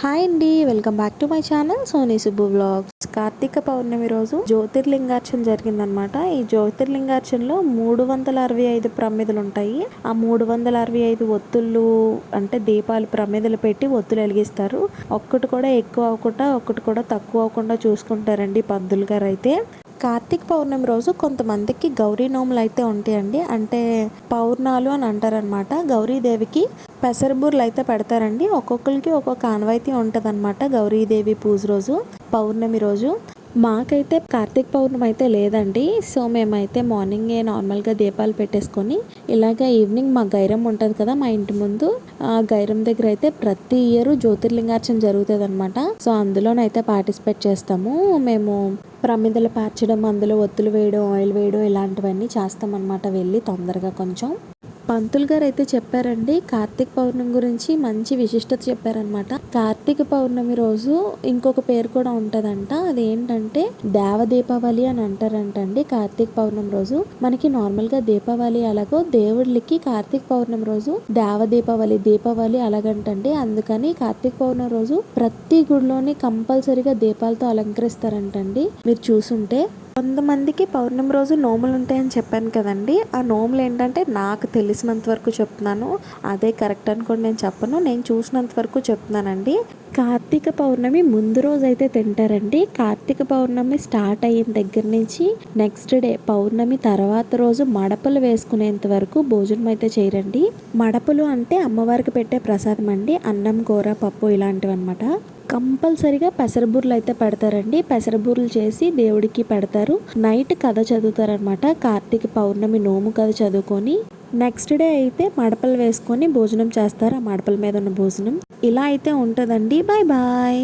Hi అండి welcome back to my channel Soni Subbu vlogs Karthika Pournami రోజు జ్యోతిర్లింగార్చన జరిగిందనమాట ఈ జ్యోతిర్లింగార్చనలో మూడు వందల అరవై ఐదు ప్రమిదలు ఉంటాయి. ఆ మూడు వందల అరవై ఐదు ఒత్తులు అంటే దీపాలు ప్రమిదలు పెట్టి ఒత్తులు వెలిగిస్తారు. ఒక్కటి కూడా ఎక్కువ అవ్వకుండా ఒక్కటి కూడా తక్కువ అవ్వకుండా చూసుకుంటారండి పంతులు గారు అయితే. కార్తీక పౌర్ణమి రోజు కొంతమందికి గౌరీ నోములు అయితే ఉంటాయండి. అంటే పౌర్ణాలు అని అంటారనమాట గౌరీదేవికి పెసరబూర్లు అయితే పెడతారండి. ఒక్కొక్కరికి ఒక్కొక్క ఆనవాయితీ ఉంటుంది అనమాట గౌరీదేవి పూజ రోజు పౌర్ణమి రోజు. మాకైతే కార్తీక పౌర్ణమి అయితే లేదండి. సో మేమైతే మార్నింగే నార్మల్గా దీపాలు పెట్టేసుకొని ఇలాగ ఈవినింగ్ మా గైరం ఉంటుంది కదా మా ఇంటి ముందు ఆ గైరం దగ్గర అయితే ప్రతి ఇయర్ జ్యోతిర్లింగార్చన జరుగుతుంది అనమాట సో అందులోనైతే పార్టిసిపేట్ చేస్తాము. మేము ప్రమిదలు పార్చడం అందులో ఒత్తులు వేయడం ఆయిల్ వేయడం ఇలాంటివన్నీ చేస్తామన్నమాట. వెళ్ళి తొందరగా కొంచెం. పంతులు గారు అయితే చెప్పారండి కార్తీక పౌర్ణమి గురించి మంచి విశిష్టత చెప్పారనమాట కార్తీక పౌర్ణమి రోజు ఇంకొక పేరు కూడా ఉంటదంట అదేంటంటే దేవ దీపావళి అని అంటారంటండి కార్తీక పౌర్ణమి రోజు. మనకి నార్మల్గా దీపావళి అలాగో దేవుళ్ళకి కార్తీక పౌర్ణమి రోజు దేవ దీపావళి దీపావళి అలాగంటండి. అందుకని కార్తీక పౌర్ణమి రోజు ప్రతి గుడిలోని కంపల్సరీగా దీపాలతో అలంకరిస్తారంటండి. మీరు చూసుంటే కొంతమందికి పౌర్ణమి రోజు నోములు ఉంటాయని చెప్పాను కదండి. ఆ నోములు ఏంటంటే నాకు తెలిసినంత వరకు చెప్తున్నాను. అదే కరెక్ట్ అనుకోండి నేను చెప్పను. నేను చూసినంత వరకు చెప్తున్నానండి. కార్తీక పౌర్ణమి ముందు రోజు అయితే తింటారండి. కార్తీక పౌర్ణమి స్టార్ట్ అయిన దగ్గర నుంచి నెక్స్ట్ డే పౌర్ణమి తర్వాత రోజు మడపలు వేసుకునేంత వరకు భోజనం అయితే చేయరండి. మడపలు అంటే అమ్మవారికి పెట్టే ప్రసాదం అండి. అన్నం కూర పప్పు ఇలాంటివి అనమాట కంపల్సరిగా పెసరబూర్లు అయితే పెడతారండి. పెసరబూర్లు చేసి దేవుడికి పెడతారు. నైట్ కథ చదువుతారనమాట కార్తీక పౌర్ణమి నోము కథ చదువుకొని నెక్స్ట్ డే అయితే మడపలు వేసుకొని భోజనం చేస్తారు. ఆ మడపల మీద ఉన్న భోజనం. ఇలా అయితే ఉంటుందండి. Bye bye